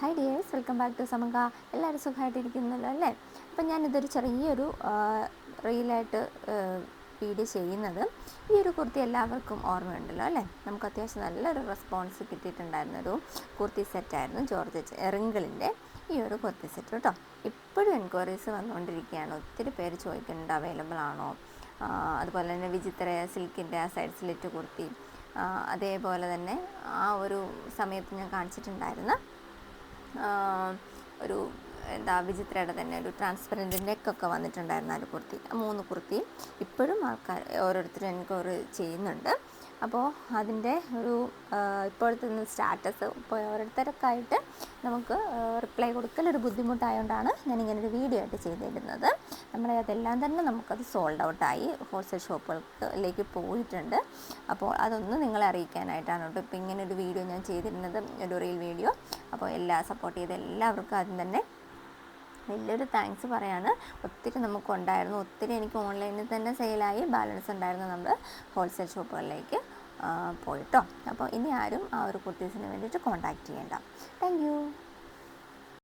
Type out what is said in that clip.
Hi dears welcome back to സമങ്ക എല്ലാവരും സുഖമായിട്ടിരിക്കുന്നല്ലോ അല്ലേ? അപ്പം ഞാനിതൊരു ചെറിയൊരു റീലായിട്ട് വീഡിയോ ചെയ്യുന്നത്. ഈ ഒരു കുർത്തി എല്ലാവർക്കും ഓർമ്മയുണ്ടല്ലോ അല്ലേ? നമുക്ക് അത്യാവശ്യം നല്ലൊരു റെസ്പോൺസ് കിട്ടിയിട്ടുണ്ടായിരുന്നൊരു കുർത്തി സെറ്റായിരുന്നു ജോർജ് എറിങ്കിളിന്റെ ഈ ഒരു കുർത്തി സെറ്റ് കേട്ടോ. ഇപ്പോഴും എൻക്വയറീസ് വന്നുകൊണ്ടിരിക്കുകയാണ്. ഒത്തിരി പേര് ചോദിക്കുന്നുണ്ട് അവൈലബിൾ ആണോ? അതുപോലെ തന്നെ വിചിത്ര സിൽക്കിന്റെ ആ സൈഡ് സ്ലിറ്റ് കുർത്തി. അതേപോലെ തന്നെ ആ ഒരു സമയത്ത് ഞാൻ കാണിച്ചിട്ടുണ്ടായിരുന്ന ഒരു എന്താ വിചിത്രയുടെ തന്നെ ഒരു ട്രാൻസ്പെറന്റ് നെക്കൊക്കെ വന്നിട്ടുണ്ടായിരുന്നു ആ ഒരു കുർത്തി. മൂന്ന് കുർത്തി ഇപ്പോഴും ആൾക്കാർ ഓരോരുത്തരും എനിക്ക് ഓരോ ചെയ്യുന്നുണ്ട്. അപ്പോൾ അതിന്റെ ഒരു ഇപ്പോഴത്തെ സ്റ്റാറ്റസ് ഇപ്പോൾ ഓരോരുത്തരൊക്കെ ആയിട്ട് നമുക്ക് റിപ്ലൈ കൊടുക്കൽ ഒരു ബുദ്ധിമുട്ടായതുകൊണ്ടാണ് ഞാനിങ്ങനൊരു വീഡിയോ ആയിട്ട് ചെയ്തിരുന്നത്. നമ്മുടെ അതെല്ലാം തന്നെ നമുക്കത് സോൾഡ് ഔട്ടായി ഹോൾസെയിൽ ഷോപ്പുകളിലേക്ക് പോയിട്ടുണ്ട്. അപ്പോൾ അതൊന്ന് നിങ്ങളെ അറിയിക്കാനായിട്ടാണ് കേട്ടോ ഇപ്പോൾ ഇങ്ങനെ ഒരു വീഡിയോ ഞാൻ ചെയ്തിരുന്നത് ഒരു റീൽ വീഡിയോ അപ്പോൾ എല്ലാ സപ്പോർട്ട് ചെയ്ത എല്ലാവർക്കും ആദ്യം തന്നെ വലിയൊരു താങ്ക്സ് പറയാണ്. ഒത്തിരി നമുക്കുണ്ടായിരുന്നു. ഒത്തിരി എനിക്ക് ഓൺലൈനിൽ തന്നെ സെയിലായി ബാലൻസ് ഉണ്ടായിരുന്നു നമ്മൾ ഹോൾസെയിൽ ഷോപ്പുകളിലേക്ക് പോയിട്ടോ. അപ്പോൾ ഇനി ആരും ആ ഒരു കുർത്തീസിന് വേണ്ടിയിട്ട് കോൺടാക്റ്റ് ചെയ്യേണ്ട. താങ്ക്